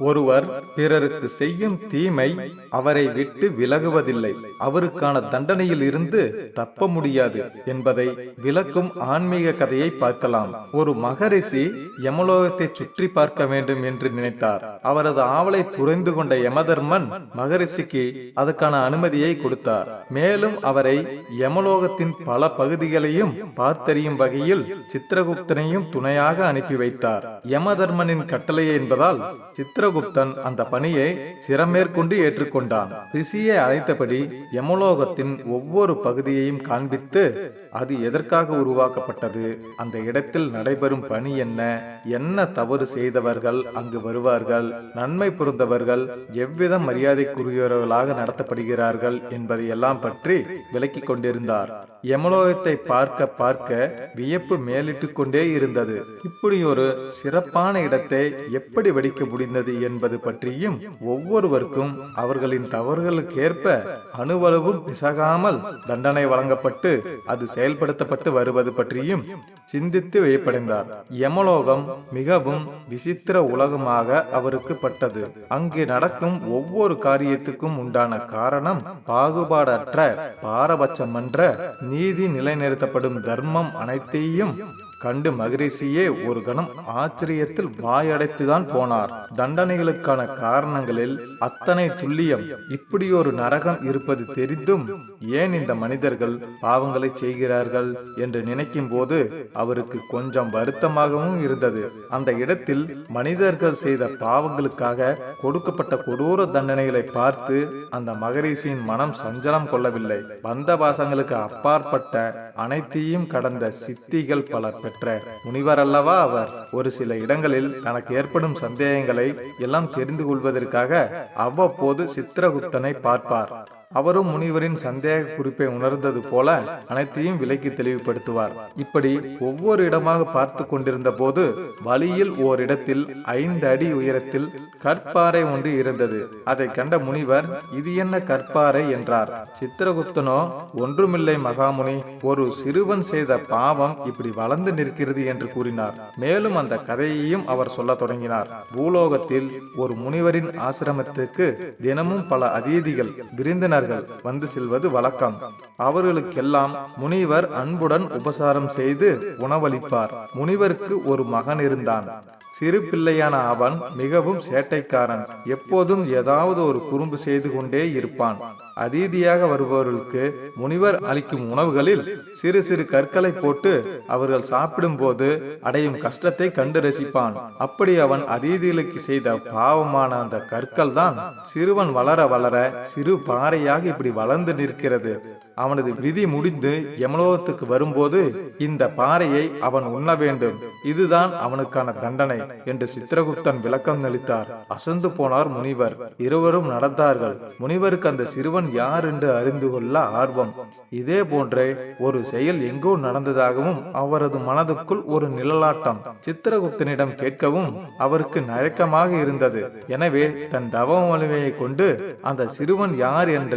ஒருவர் பிறருக்கு செய்யும் தீமை அவரை விட்டு விலகுவதில்லை. அவருக்கான தண்டனையில் இருந்து தப்ப முடியாது என்பதை விளக்கும் ஆன்மீக கதையை பார்க்கலாம். ஒரு மகரிஷி யமலோகத்தை சுற்றி பார்க்க வேண்டும் என்று நினைத்தார். அவரது ஆவலை புரிந்து கொண்ட யமதர்மன் மகரிஷிக்கு அதற்கான அனுமதியை கொடுத்தார். மேலும் அவரை யமலோகத்தின் பல பகுதிகளையும் பார்த்தறியும் வகையில் சித்திரகுப்தனையும் துணையாக அனுப்பி வைத்தார். யமதர்மனின் கட்டளை என்பதால் சந்திரகுப்தன் அந்த பணியை சிறமேற்கொண்டு ஏற்றுக்கொண்டான். ரிஷியை அழைத்தபடி யமலோகத்தின் ஒவ்வொரு பகுதியையும் காண்பித்து அது எதற்காக உருவாக்கப்பட்டது? அந்த இடத்தில் நடைபெறும் பணி என்ன? என்ன தவறு செய்தவர்கள் அங்கு வருவார்கள்? நன்மை புரிந்தவர்கள் எவ்விதம் மரியாதைக்குரியவர்களாக நடத்தப்படுகிறார்கள் என்பதை எல்லாம் பற்றி விளக்கிக் கொண்டிருந்தார். யமலோகத்தை பார்க்க பார்க்க வியப்பு மேலிட்டு கொண்டே இருந்தது. இப்படி ஒரு சிறப்பான இடத்தை எப்படி வெடிக்க முடிந்தது என்பது பற்றியும் ஒவ்வொருவருக்கும் அவர்களின் தவறுகளுக்கேற்ப அணுவளவும் பிசகாமல் தண்டனை வழங்கப்பட்டு அது செயல்படுத்தப்பட்டு வருவது பற்றியும் சிந்தித்து வியப்படைந்தார். யமலோகம் மிகவும் விசித்திர உலகமாக அவருக்கு பட்டது. அங்கு நடக்கும் ஒவ்வொரு காரியத்துக்கும் உண்டான காரணம் பாகுபாடற்ற பாரபட்சமன்ற நீதி நிலைநிறுத்தப்படும் தர்மம் அனைத்தையும் கண்டு மகரிஷியே ஒரு கணம் ஆச்சரியத்தில் வாயடைத்துதான் போனார். தண்டனைகளுக்கான காரணங்களில் அத்தனை துல்லியம். இப்படி ஒரு நரகம் இருப்பது தெரிந்தும் ஏன் இந்த மனிதர்கள் பாவங்களை செய்கிறார்கள் என்று நினைக்கும் போது அவருக்கு கொஞ்சம் வருத்தமாகவும் இருந்தது. அந்த இடத்தில் மனிதர்கள் செய்த பாவங்களுக்காக கொடுக்கப்பட்ட கொடூர தண்டனைகளை பார்த்து அந்த மகரிஷியின் மனம் சஞ்சலம் கொள்ளவில்லை. வந்த பாசங்களுக்கு அப்பாற்பட்ட அனைத்தையும் கடந்த சித்திகள் பல பெற்ற முனிவர் அல்லவா அவர்? ஒரு சில இடங்களில் தனக்கு ஏற்படும் சந்தேகங்களை எல்லாம் தெரிந்து கொள்வதற்காக அவ்வப்போது சித்திரகுப்தனை பார்ப்பார். அவரும் முனிவரின் சந்தேக குறிப்பை உணர்ந்தது போல அனைத்தையும் விலைக்கு தெளிவுபடுத்துவார். இப்படி ஒவ்வொரு இடமாக பார்த்து கொண்டிருந்த போது வழியில் ஓரிடத்தில் ஐந்து அடி உயரத்தில் கற்பாறை ஒன்று இருந்தது. அதை கண்ட முனிவர் இது என்ன கற்பாறை? என்றார். சித்திரகுப்தனோ ஒன்றுமில்லை மகாமுனி ஒரு சிறுவன் செய்த பாவம் இப்படி வளர்ந்து நிற்கிறது என்று கூறினார். மேலும் அந்த கதையையும் அவர் சொல்ல தொடங்கினார். பூலோகத்தில் ஒரு முனிவரின் ஆசிரமத்துக்கு தினமும் பல அதிதிகள் விருந்தினர் விருந்தினர்கள் வந்து செல்வது வழக்கம். அவர்களுக்கெல்லாம் முனிவர் அன்புடன் உபசாரம் செய்து உணவளிப்பார். முனிவருக்கு ஒரு மகன் இருந்தான். சிறு பிள்ளையான அவன் மிகவும் சேட்டைக்காரன். எப்போதும் ஏதாவது ஒரு குறும்பு செய்து கொண்டே இருப்பான். அதீதியாக வருபவர்களுக்கு முனிவர் அளிக்கும் உணவுகளில் சிறு சிறு கற்களை போட்டு அவர்கள் சாப்பிடும் போது அடையும் கஷ்டத்தை கண்டு ரசிப்பான். அப்படி அவன் அதீதிகளுக்கு செய்த பாவமான அந்த கற்கள் தான் சிறுவன் வளர வளர சிறு பாறையாக இப்படி வளர்ந்து நிற்கிறது. அவனது விதி முடிந்து யமலோகத்துக்கு வரும்போது இந்த பாறையை அவன் உண்ண வேண்டும். இதுதான் அவனுக்கான தண்டனை என்று சித்திரகுப்தன் விளக்கம் அளித்தார் அசந்து போனார் முனிவர். இருவரும் நடந்தார்கள். முனிவருக்கு அந்த சிறுவன் யார் என்று அறிந்து கொள்ள ஆர்வம். இதே போன்றே ஒரு செயல் எங்கோ நடந்ததாகவும் அவரது மனதுக்குள் ஒரு நிழலாட்டம். சித்திரகுப்தனிடம் கேட்கவும் அவருக்கு நயக்கமாக இருந்தது. எனவே தன் தவ வலிமையை கொண்டு அந்த சிறுவன் யார் என்ற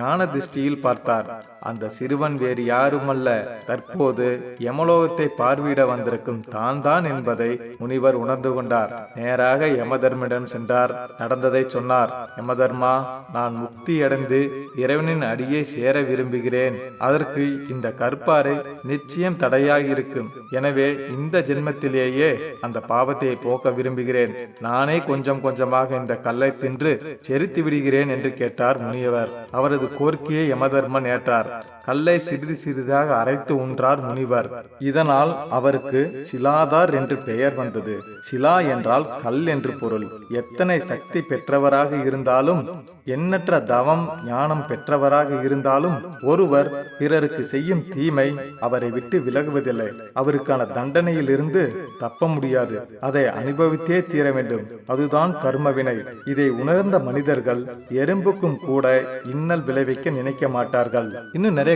ஞான திருஷ்டியில் பார்த்தார். দরকার அந்த சிறுவன் வேறு யாருமல்ல. தற்போது யமலோகத்தை பார்வையிட வந்திருக்கும் தான் தான் என்பதை முனிவர் உணர்ந்து கொண்டார். நேராக யமதர்மனிடம் சென்றார். நடந்ததை சொன்னார். யமதர்மா நான் முக்தி அடைந்து இறைவனின் அடியை சேர விரும்புகிறேன். அதற்கு இந்த கற்பாறை நிச்சயம் தடையாக இருக்கும் எனவே இந்த ஜென்மத்திலேயே அந்த பாவத்தை போக்க விரும்புகிறேன். நானே கொஞ்சம் கொஞ்சமாக இந்த கல்லை தின்று செரித்து விடுகிறேன் என்று கேட்டார் முனிவர். அவரது கோரிக்கையை யமதர்மன் ஏற்றார். escuchar. கல்லை சிறிது சிறிதாக அரைத்து உன்றார் முனிவர். இதனால் அவருக்கு சிலாதார் என்று பெயர் வந்தது. சிலா என்றால் கல் என்று பொருள். எத்தனை சக்தி பெற்றவராக இருந்தாலும் எண்ணற்ற தவம் ஞானம் பெற்றவராக இருந்தாலும் ஒருவர் பிறருக்கு செய்யும் தீமை அவரை விட்டு விலகுவதில்லை. அவருக்கான தண்டனையில் இருந்து தப்ப முடியாது. அதை அனுபவித்தே தீர வேண்டும். அதுதான் கர்மவினை. இதை உணர்ந்த மனிதர்கள் எறும்புக்கும் கூட இன்னல் விளைவிக்க நினைக்க மாட்டார்கள். இன்னும் நிறைய